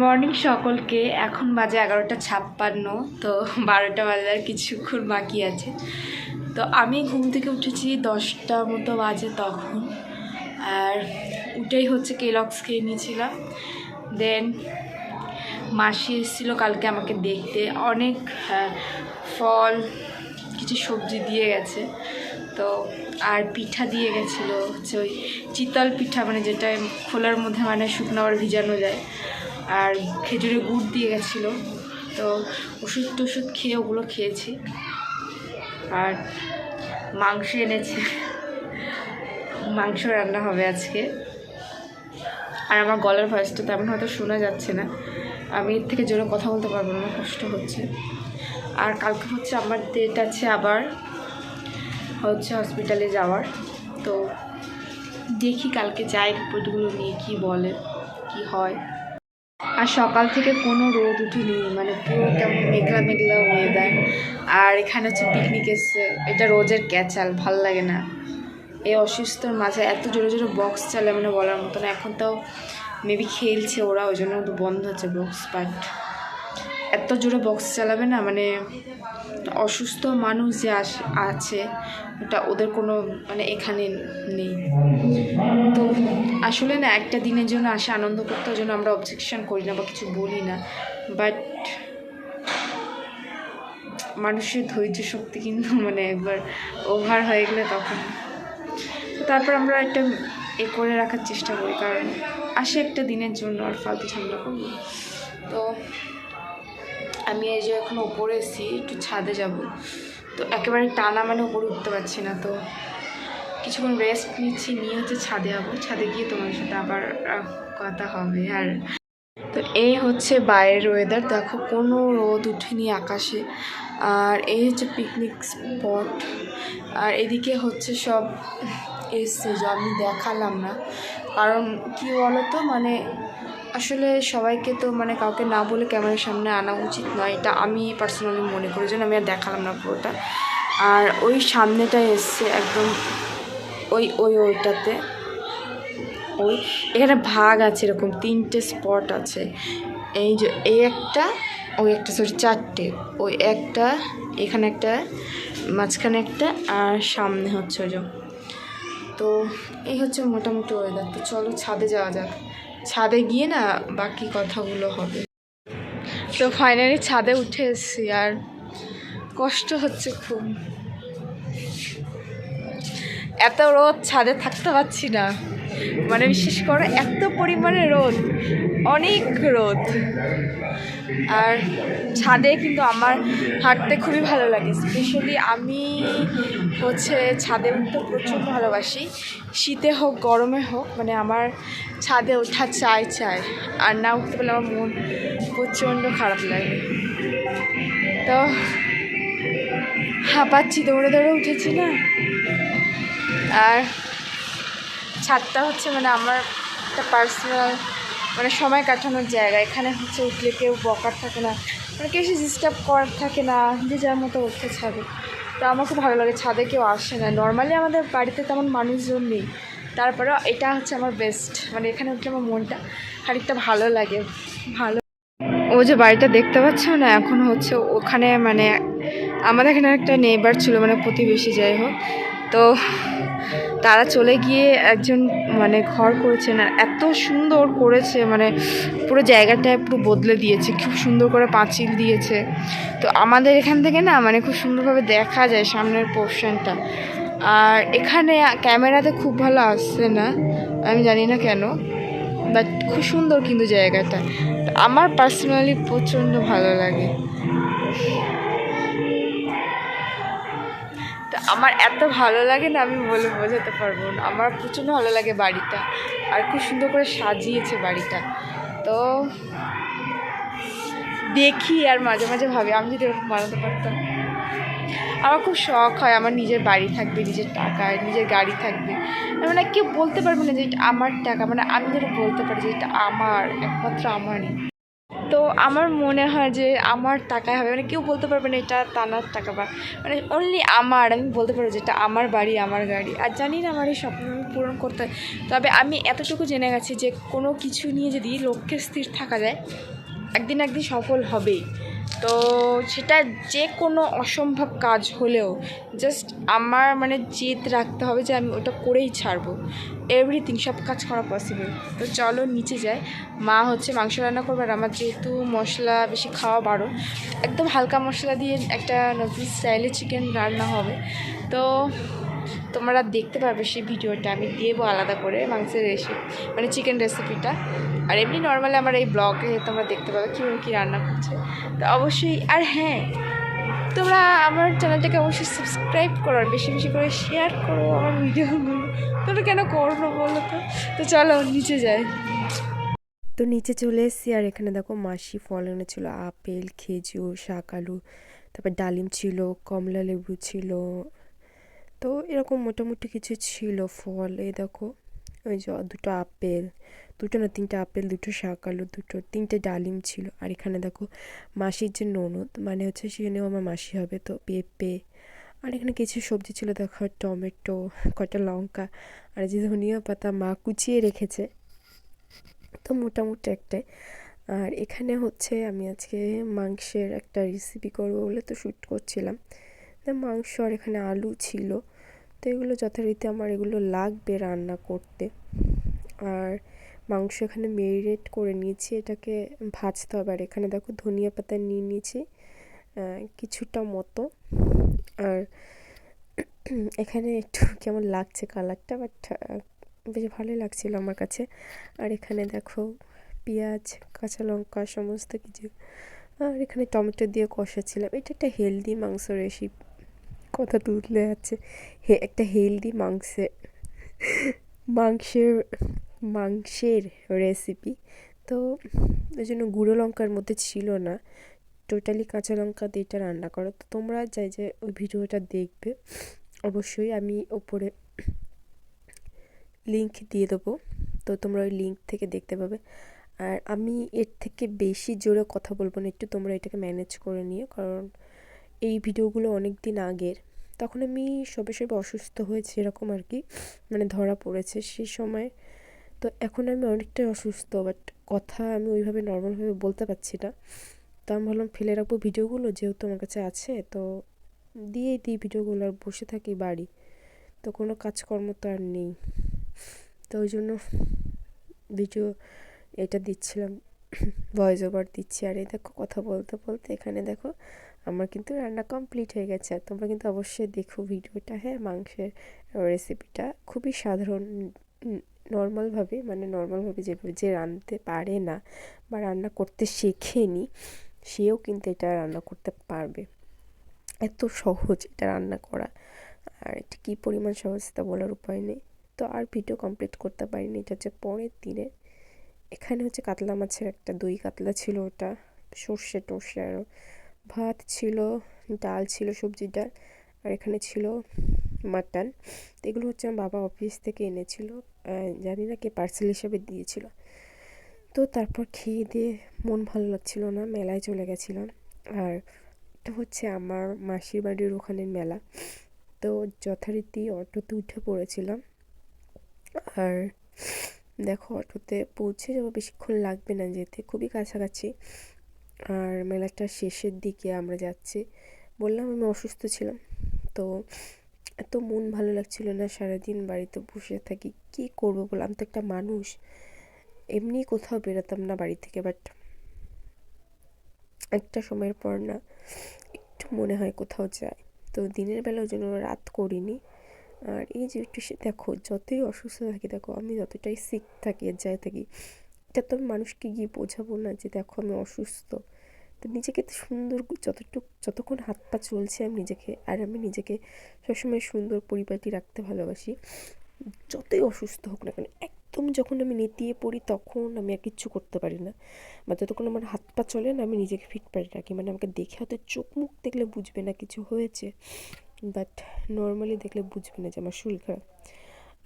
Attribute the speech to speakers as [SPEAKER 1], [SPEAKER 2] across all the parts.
[SPEAKER 1] Morning সকলকে এখন বাজে এগারোটা ছাপ্পান্ন তো বারোটা বাজার কিছুক্ষণ বাকি আছে। তো আমি ঘুম থেকে উঠেছি দশটা মতো বাজে তখন আর উঠেই হচ্ছে কেলক্স খেয়ে নিয়েছিলাম। দেন মাসি এসেছিল কালকে আমাকে দেখতে। অনেক আহ, ফল কিছু সবজি দিয়ে গেছে। তো আর পিঠা দিয়ে গেছিল হচ্ছে ওই চিতল পিঠা মানে যেটা খোলার মধ্যে মানে শুকনো আবার ভিজানো যায়। আর খেজুরের গুড় দিয়ে গেছিল। তো ওষুধ টষুধ খেয়ে ওগুলো খেয়েছি। আর মাংস এনেছে। মাংস রান্না হবে আজকে। আর আমার গলার ভয়েসটা তেমন হয়তো শোনা যাচ্ছে না। আমি এর থেকে জোরে কথা বলতে পারব না কষ্ট হচ্ছে। আর কালকে হচ্ছে আমার ডেট আছে আবার, হচ্ছে হসপিটালে যাওয়ার। তো দেখি কালকে যাই রিপোর্টগুলো নিয়ে কি বলে, কি হয়। আর সকাল থেকে কোনো রোদ উঠেনি মানে পুরো কেমন মেঘলা মেঘলা ওয়েদার আর এখানে হচ্ছে পিকনিক এসছে, এটা রোজের ক্যাচাল ভালো লাগে না। এই অসুস্থর মাঝে এত জোরে জোরে বক্স চালে মানে বলার মতো না। এখন তাও মেবি খেলছে ওরা, ওই জন্য বন্ধ হচ্ছে বক্স বাট এত জোরে বক্স চালাবে না মানে অসুস্থ মানুষ যে আছে, ওটা ওদের কোনো মানে এখানে নেই। তো আসলে না, একটা দিনের জন্য আসে, আনন্দ করতে জন্য আমরা অবজেকশন করি না বা কিছু বলি না। বাট মানুষের ধৈর্য শক্তি কিন্তু মানে একবার ওভার হয়ে গেলে তখন। তারপর আমরা একটা এ করে রাখার চেষ্টা করি, কারণ আসে একটা দিনের জন্য আর ফালতু ঝামেলা করব। তো আমি এই যে এখন ওপরে এসেছি, একটু ছাদে যাব। তো একেবারে টানা মানে ওপরে উঠতে পারছি না, তো কিছুক্ষণ রেস্ট নিচ্ছি, নিয়ে হচ্ছে ছাদে যাব। ছাদে গিয়ে তোমার সাথে আবার কথা হবে আর। তো এই হচ্ছে বাইরের ওয়েদার দেখো, কোনো রোদ উঠেনি আকাশে। আর এই হচ্ছে পিকনিক স্পট আর এদিকে হচ্ছে সব এসছে, যে আমি দেখালাম না। কারণ কি বলো তো মানে আসলে সবাইকে তো মানে কাউকে না বলে ক্যামেরার সামনে আনা উচিত নয়, এটা আমি পার্সোনালি মনে করি যেন আমি আর দেখালাম না পুরোটা। আর ওই সামনেটা এসছে একদম ওই ওই, ওইটাতে, ওই, এখানে ভাগ আছে এরকম, তিনটে স্পট আছে। এই যে, এই একটা, ওই একটা সরি চারটে, ওই একটা, এখানে একটা, মাঝখানে একটা, আর সামনে হচ্ছে ওই তো এই হচ্ছে মোটামুটি ওয়েদার তো চলো ছাদে যাওয়া যাক। ছাদে গিয়ে না বাকি কথাগুলো হবে। তো ফাইনালি ছাদে উঠে এসেছি আর কষ্ট হচ্ছে খুব। এত রোদ ছাদে থাকতে পারছি না। মানে বিশেষ করে এত পরিমাণে রোদ। অনেক রোদ। আর ছাদে কিন্তু আমার হাঁটতে খুবই ভালো লাগে। স্পেশালি আমি হচ্ছে ছাদে উঠতে প্রচুর ভালোবাসি। শীতে হোক, গরমে হোক মানে আমার ছাদে ওঠা চাই চাই। আর না উঠতে পারলে আমার মন প্রচণ্ড খারাপ লাগে। তো হাঁপাচ্ছি, দৌড়ে দৌড়ে উঠেছি না? আর ছাদটা হচ্ছে মানে আমার একটা পার্সোনাল মানে সময় কাটানোর জায়গা। এখানে হচ্ছে উঠলে কেউ বকার থাকে না মানে কেউ ডিস্টার্ব করার থাকে না, যে যার মতো উঠতে ছাদে তো আমার খুব ভালো লাগে, ছাদে কেউ আসে না। নর্মালি আমাদের বাড়িতে তেমন মানুষজন নেই। তারপরেও এটা হচ্ছে আমার বেস্ট মানে এখানে উঠলে আমার মনটা খানিকটা ভালো লাগে, ভালো। ও যে বাড়িটা দেখতে পাচ্ছ না, এখন হচ্ছে ওখানে মানে আমাদের এখানে একটা নেবার ছিল মানে প্রতিবেশী যাই হোক। তো তারা চলে গিয়ে একজন মানে ঘর করেছে না, এত সুন্দর করেছে মানে পুরো জায়গাটা পুরো বদলে দিয়েছে, খুব সুন্দর করে পাঁচিল দিয়েছে। তো আমাদের এখান থেকে না মানে খুব সুন্দরভাবে দেখা যায় সামনের পোর্শনটা। আর এখানে ক্যামেরাতে খুব ভালো আসছে না, আমি জানি না কেন, বাট খুব সুন্দর কিন্তু জায়গাটা। আমার পার্সোনালি প্রচণ্ড ভালো লাগে। আমার এত ভালো লাগে না, আমি বলে বোঝাতে পারব না। আমার প্রচণ্ড ভালো লাগে বাড়িটা। আর খুব সুন্দর করে সাজিয়েছে বাড়িটা। তো দেখি আর মাঝে মাঝে ভাবি, আমি যদি এরকম বানাতে পারতাম। আমার খুব শখ হয়, আমার নিজের বাড়ি থাকবে, নিজের টাকা, নিজের গাড়ি থাকবে। মানে কেউ বলতে পারবে না যে এটা আমার টাকা মানে আমি যেটা বলতে পারি যে এটা আমার, একমাত্র আমারই। তো আমার মনে হয় যে আমার টাকায় হবে। মানে কেউ বলতে পারবে না এটা তানার টাকা বা মানে অনলি আমার, আমি বলতে পারব যে এটা আমার বাড়ি, আমার গাড়ি। আর জানি না আমার এই স্বপ্ন আমি পূরণ করতে। তবে আমি এতটুকু জেনে গেছি যে কোনো কিছু নিয়ে যদি লক্ষ্যে স্থির থাকা যায়, একদিন একদিন সফল হবেই। তো সেটা যে কোনো অসম্ভব কাজ হলেও জাস্ট আমার মানে জেদ রাখতে হবে যে আমি ওটা করেই ছাড়বো। এভরিথিং সব কাজ করা পসিবল তো চলো নিচে যাই। মা হচ্ছে মাংস রান্না করবে আর আমার যেহেতু মশলা বেশি খাওয়া বারো একদম হালকা মশলা দিয়ে একটা নতুন স্টাইলে চিকেন রান্না হবে। তো তোমরা দেখতে পারবে সেই ভিডিওটা। আমি দেবো আলাদা করে মাংসের রেসিপি মানে চিকেন রেসিপিটা আর এমনি নর্মালি আমার এই ব্লগে তোমরা দেখতে পাবে কীভাবে কী রান্না করছে। তো অবশ্যই, আর হ্যাঁ তোমরা আমার চ্যানেলটাকে অবশ্যই সাবস্ক্রাইব করো আর বেশি বেশি করে শেয়ার করো আমার ভিডিওগুলো। তোমরা কেন করো না বলো তো? তো চলো, নিচে যাই।
[SPEAKER 2] তো নিচে চলে এসেছি, আর এখানে দেখো মাসি ফল এনেছিল, আপেল, খেজুর, শাক, আলু, তারপর ডালিম ছিল কমলা লেবু ছিল। তো এরকম মোটামুটি কিছু ছিল ফল, এই দেখো। ওই যে দুটো আপেল, দুটো না তিনটে আপেল, দুটো শাক আলু, দুটো তিনটে ডালিম ছিল। আর এখানে দেখো মাসির যে ননদ মানে হচ্ছে সেখানেও আমার মাসি হবে, তো পেঁপে। আর এখানে কিছু সবজি ছিল, দেখো টমেটো, কটা লঙ্কা, আর যে ধনিয়া পাতা মা কুচিয়ে রেখেছে। তো মোটামুটি একটাই আর এখানে হচ্ছে আমি আজকে মাংসের একটা রেসিপি করব বলে তো শ্যুট করছিলাম। মাংস আর এখানে আলু ছিল। তো এগুলো যথারীতি আমার এগুলো লাগবে রান্না করতে। আর মাংস এখানে মেরিনেট করে নিয়েছি, এটাকে ভাজতে হবে। আর এখানে দেখো ধনিয়া পাতা নিয়ে নিয়েছি কিছুটা মতো। আর এখানে একটু কেমন লাগছে কালারটা, বাট বেশ ভালোই লাগছিল আমার কাছে। আর এখানে দেখো পেঁয়াজ, কাঁচা লঙ্কা, সমস্ত কিছু। আর এখানে টমেটো দিয়ে কষাচ্ছিলাম। এটা একটা হেলদি মাংস রেসিপি কথা তুলে যাচ্ছে। হে, একটা হেলদি মাংসের মাংসের মাংসের রেসিপি তো ওই জন্য গুঁড়ো লঙ্কার মধ্যে ছিল না। টোটালি কাঁচা লঙ্কা দিয়ে এটা রান্না করো। তো তোমরা যাই যে ওই ভিডিওটা দেখবে। অবশ্যই আমি ওপরে লিংক দিয়ে দেবো। তো তোমরা ওই লিঙ্ক থেকে দেখতে পাবে। আর আমি এর থেকে বেশি জোরে কথা বলব না। একটু তোমরা এটাকে ম্যানেজ করে নিও। কারণ এই ভিডিওগুলো অনেক দিন আগের। তখন আমি সবে সবে অসুস্থ হয়েছি এরকম আর কি মানে ধরা পড়েছে সেই সময়। তো এখন আমি অনেকটাই অসুস্থ বাট কথা আমি ওইভাবে নর্মালভাবে বলতে পারছি না। তো আমি ভাবলাম ফেলে রাখব ভিডিওগুলো যেহেতু আমার কাছে আছে, তো দিয়েই দিই ভিডিওগুলো আর বসে থাকি বাড়ি। তো কোনো কাজকর্ম তো আর নেই। তো ওই জন্য ভিডিও এটা দিচ্ছিলাম ভয়েস ওভার দিচ্ছি। আর এই দেখো কথা বলতে বলতে এখানে দেখো আমার কিন্তু রান্না কমপ্লিট হয়ে গেছে। আর তোমরা কিন্তু অবশ্যই দেখো ভিডিওটা হ্যাঁ? মাংসের রেসিপিটা খুবই সাধারণ নর্মালভাবে মানে নর্মালভাবে যেভাবে যে রাঁধতে পারে না বা রান্না করতে শেখেনি, সেও কিন্তু এটা রান্না করতে পারবে। এত সহজ এটা রান্না করা। আর এটা কী পরিমাণ সহজ তা বলার উপায় নেই। তো আর ভিডিও কমপ্লিট করতে পারিনি। এটা হচ্ছে পরের দিনে। এখানে হচ্ছে কাতলা মাছের একটা দই কাতলা ছিল ওটা। সর্ষে, টর্ষে আরও ভাত ছিল, ডাল ছিল, সবজির ডাল, আর এখানে ছিল মাটন। এগুলো হচ্ছে আমার বাবা অফিস থেকে এনেছিল। জানি না কে পার্সেল হিসাবে দিয়েছিল। তো তারপর খেয়ে দিয়ে মন ভালো লাগছিল না, মেলায় চলে গেছিলাম। আর এটা হচ্ছে আমার মাসির বাড়ির ওখানের মেলা। তো যথারীতি অটোতে উঠে পড়েছিলাম। আর দেখো অটোতে পৌঁছে যাব, বেশিক্ষণ লাগবে না যেতে। খুবই কাছাকাছি। আর মেলাটার শেষের দিকে আমরা যাচ্ছি। বললাম আমি অসুস্থ ছিলাম, তো এত মন ভালো লাগছিল না সারাদিন বাড়িতে বসে থাকি, কী করব বলে? আমি তো একটা মানুষ, এমনি কোথাও বেরোতাম না বাড়ি থেকে বাট একটা সময়ের পর না একটু মনে হয় কোথাও যায় তো দিনের বেলা ওই জন্য রাত করিনি, আর এই যে একটু দেখো যতই অসুস্থ থাকি, দেখো আমি যতটাই সিক থাকি, যাই থাকি এটা তো আমি মানুষকে গিয়ে বোঝাবো না যে দেখো আমি অসুস্থ। তো নিজেকে তো সুন্দর যতটুকু, যতক্ষণ হাত পা চলছে আমি নিজেকে, আর আমি নিজেকে সবসময় সুন্দর পরিপাটি রাখতে ভালোবাসি। যতই অসুস্থ হোক না কেন, একদম যখন আমি নেতিয়ে পড়ি তখন আমি আর কিচ্ছু করতে পারি না। বা যতক্ষণ আমার হাত পা চলে না আমি নিজেকে ফিট পারি রাখি। মানে আমাকে দেখে হয়তো চোখ মুখ দেখলে বুঝবে না কিছু হয়েছে বাট নর্মালি দেখলে বুঝবে না যে আমার শরীর খারাপ।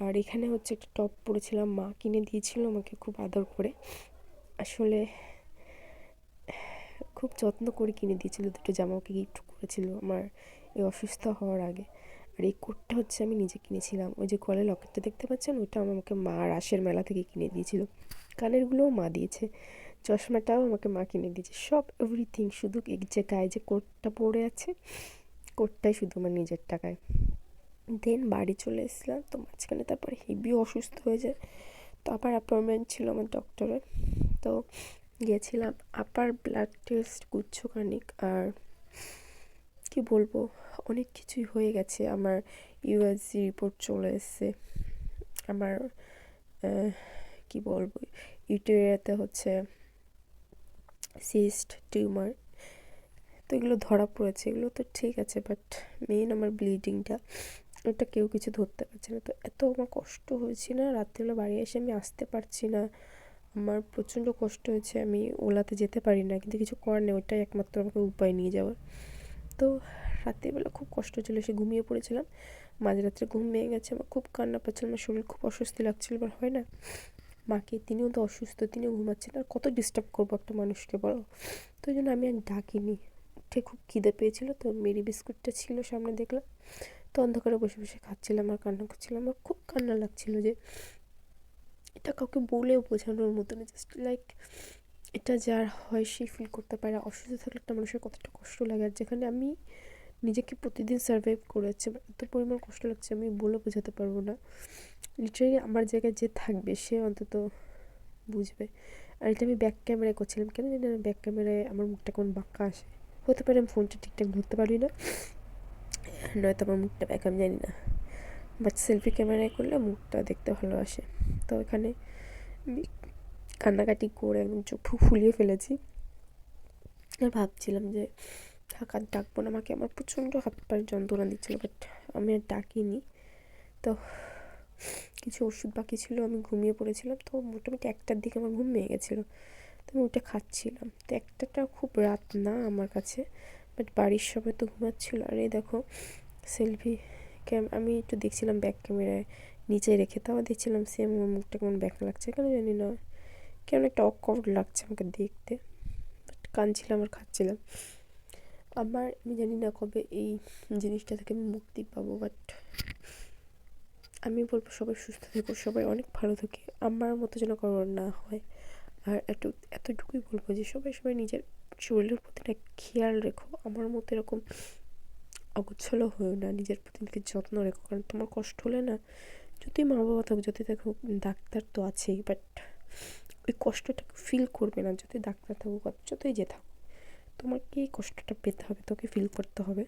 [SPEAKER 2] আর এখানে হচ্ছে একটা টপ পরেছিলাম, মা কিনে দিয়েছিল আমাকে খুব আদর করে। আসলে খুব যত্ন করে কিনে দিয়েছিল, দুটো জামা ওকে গিফট করেছিল আমার এই অসুস্থ হওয়ার আগে। আর এই কোটটা হচ্ছে আমি নিজে কিনেছিলাম। ওই যে গলায় লকেটটা দেখতে পাচ্ছেন? ওইটা আমাকে মা রাসের মেলা থেকে কিনে দিয়েছিল। কানেরগুলোও মা দিয়েছে। চশমাটাও আমাকে মা কিনে দিয়েছে। সব এভরিথিং শুধু যে গায়ে যে কোটটা পরে আছে, কোটটাই শুধু আমার নিজের টাকায়। দেন বাড়ি চলে এসেছিলাম। তো মাঝখানে তারপর হেভি অসুস্থ হয়ে যায়। তো আবার অ্যাপয়েন্টমেন্ট ছিল আমার ডক্টরের তো গিয়েছিলাম আপার ব্লাড টেস্ট গুচ্ছখানিক আর কি বলব, অনেক কিছুই হয়ে গেছে। আমার ইউএসজি রিপোর্ট চলে এসছে। আমার কি বলব ইউটেরিয়াতে হচ্ছে সিস্ট টিউমার তো এগুলো ধরা পড়েছে। এগুলো তো ঠিক আছে বাট মেন আমার ব্লিডিংটা ওটা কেউ কিছু ধরতে পারছে না। তো এত আমার কষ্ট হয়েছে না, রাত্রিবেলা বাড়ি এসে আমি আসতে পারছি না। আমার প্রচণ্ড কষ্ট হয়েছে, আমি ওলাতে যেতে পারি না, কিন্তু কিছু করার নেই ওটাই একমাত্র আমাকে উপায় নিয়ে যাওয়ার। তো রাত্রিবেলা খুব কষ্ট ছিল এসে ঘুমিয়ে পড়েছিলাম। মাঝরাত্রে ঘুম ভেঙে গেছে, আমার খুব কান্না পাচ্ছিল, আমার শরীর খুব অস্বস্তি লাগছিল, এবার হয় না। মাকে, তিনিও তো অসুস্থ, তিনিও ঘুমাচ্ছেন, আর কত ডিস্টার্ব করব একটা মানুষকে, বলো? তো ওই জন্য আমি আর ডাকিনি। উঠে খুব খিদে পেয়েছিল, তো মেরি বিস্কুটটা ছিল সামনে দেখলাম। তো অন্ধকারে বসে বসে খাচ্ছিলাম আর কান্না করছিলাম। আমার খুব কান্না লাগছিল যে এটা কাউকে বলেও বোঝানোর মতো না জাস্ট লাইক এটা যার হয় সে ফিল করতে পারে। অসুস্থ থাকলে একটা মানুষের কতটা কষ্ট লাগে। আর যেখানে আমি নিজেকে প্রতিদিন সার্ভাইভ করেছি আমার এত পরিমাণ কষ্ট লাগছে আমি বলে বোঝাতে পারব না। লিটারালি আমার জায়গায় যে থাকবে, সে অন্তত বুঝবে। আর এটা আমি ব্যাক ক্যামেরায় করছিলাম। কেন জানি না ব্যাক ক্যামেরায় আমার মুখটা কেমন বাঁকা আসে। হতে পারে আমি ফোনটা ঠিকঠাক ধরতে পারি না। নয়তো আমার মুখটা ব্যাক আমি জানি না। বাট সেলফি ক্যামেরায় করলে মুখটা দেখতে ভালো আসে তো এখানে আমি কান্নাকাটি করে একদম চোখ ফুলিয়ে ফেলেছি। আর ভাবছিলাম যে থাক ডাকবো না, আমাকে আমার প্রচণ্ড হাত পায়ের যন্ত্রণা দিচ্ছিল বাট আমি আর ডাকিনি। তো কিছু ওষুধ বাকি ছিল, আমি ঘুমিয়ে পড়েছিলাম। তো মোটামুটি একটার দিকে আমার ঘুম ভেঙে গেছিল। তো আমি ওটা খাচ্ছিলাম। তো একটাটা খুব রাত না আমার কাছে। বাট বাড়ির সবাই তো ঘুমাচ্ছিল। আর এই দেখো, সেলফি ক্যাম, আমি একটু দেখছিলাম ব্যাক ক্যামেরায় নিচে রেখে তাও দেখছিলাম সেম আমার মুখটা কেমন ব্যাক লাগছে কেন জানি না। কেমন একটা অকওয়ার্ড লাগছে আমাকে দেখতে। বাট কাঁদছিলাম আর খাচ্ছিলাম। আমার, আমি জানি না কবে এই জিনিসটা থেকে আমি মুক্তি পাবো, বাট আমি বলব সবাই সুস্থ থেকো, সবাই অনেক ভালো থাকে। আমার মতো যেন কারোর না হয়। আর এত, এতটুকুই বলব যে সবাই সবাই নিজের শরীরের প্রতি একটা খেয়াল রেখো। আমার মতো এরকম অগোছালো হয়েও না, নিজের প্রতি নিজের যত্ন রেখো। কারণ তোমার কষ্ট হলে না, যদি মা বাবা থাকুক, যদি দেখো ডাক্তার তো আছেই বাট ওই কষ্টটা ফিল করবে না। যদি ডাক্তার থাকুক যতই যে থাকুক, তোমাকে এই কষ্টটা পেতে হবে, তোকে ফিল করতে হবে।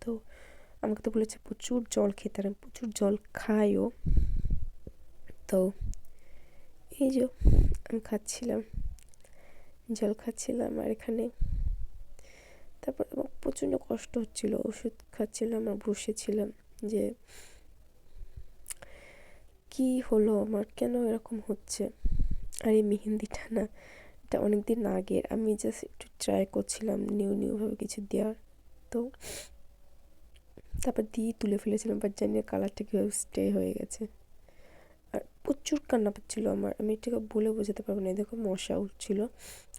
[SPEAKER 2] তো আমাকে তো বলেছে প্রচুর জল খেতে, আর প্রচুর জল খাইও। তো এই যে আমি খাচ্ছিলাম। জল খাচ্ছিলাম আর এখানে তারপর আমার প্রচণ্ড কষ্ট হচ্ছিল, ওষুধ খাচ্ছিলাম আর বসেছিলাম যে কি হলো আমার, কেন এরকম হচ্ছে? আর এই মেহেন্দিটা না, এটা অনেক দিন আগের, আমি জাস্ট একটু ট্রাই করছিলাম নিউ নিউভাবে কিছু দেওয়ার, তো তারপর দিয়ে তুলে ফেলেছিলাম বাট জানি কালারটা কীভাবে স্টে হয়ে গেছে। প্রচুর কান্না পাচ্ছিল আমার। আমি এটাকে বলে বোঝাতে পারব না। দেখো মশা উঠছিল,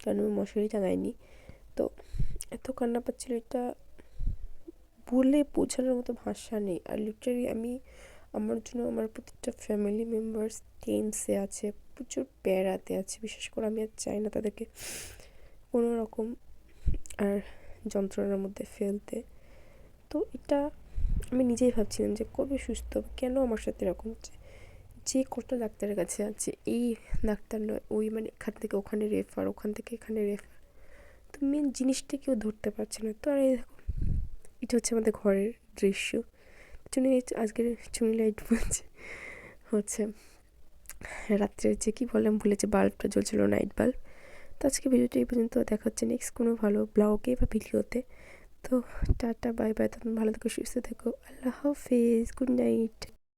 [SPEAKER 2] কারণ আমি মশারি টাঙাইনি। তো এত কান্না পাচ্ছিল, এটা বলে বোঝানোর মতো ভাষা নেই। আর লিটারি আমি, আমার জন্য আমার প্রত্যেকটা ফ্যামিলি মেম্বার্স টেন্সে আছে, প্রচুর প্যারাতে আছে। বিশেষ করে আমি আর চাই না তাদেরকে কোনো রকম আর যন্ত্রণার মধ্যে ফেলতে। তো এটা আমি নিজেই ভাবছিলাম যে কবে সুস্থ কেন আমার সাথে এরকম হচ্ছে? যে কত ডাক্তারের কাছে আছে এই ডাক্তার নয় ওই মানে এখান থেকে ওখানে রেফার ওখান থেকে এখানে রেফার তো মেন জিনিসটা কেউ ধরতে পারছে না। তো আর এই দেখো, এটা হচ্ছে আমাদের ঘরের দৃশ্য। চুনি আজকের চুনি লাইট বলছে, হচ্ছে রাত্রে যে কী বললাম ভুলেছে বাল্বটা জ্বলছিল নাইট বাল্ব তো আজকে ভিডিওটা এই পর্যন্ত, দেখা হচ্ছে নেক্সট কোনো ভালো ব্লগে বা ভিডিওতে। তো টাটা বাই বাই তখন ভালো থেকো, সুস্থ থেকো, আল্লাহ হাফিজ গুড নাইট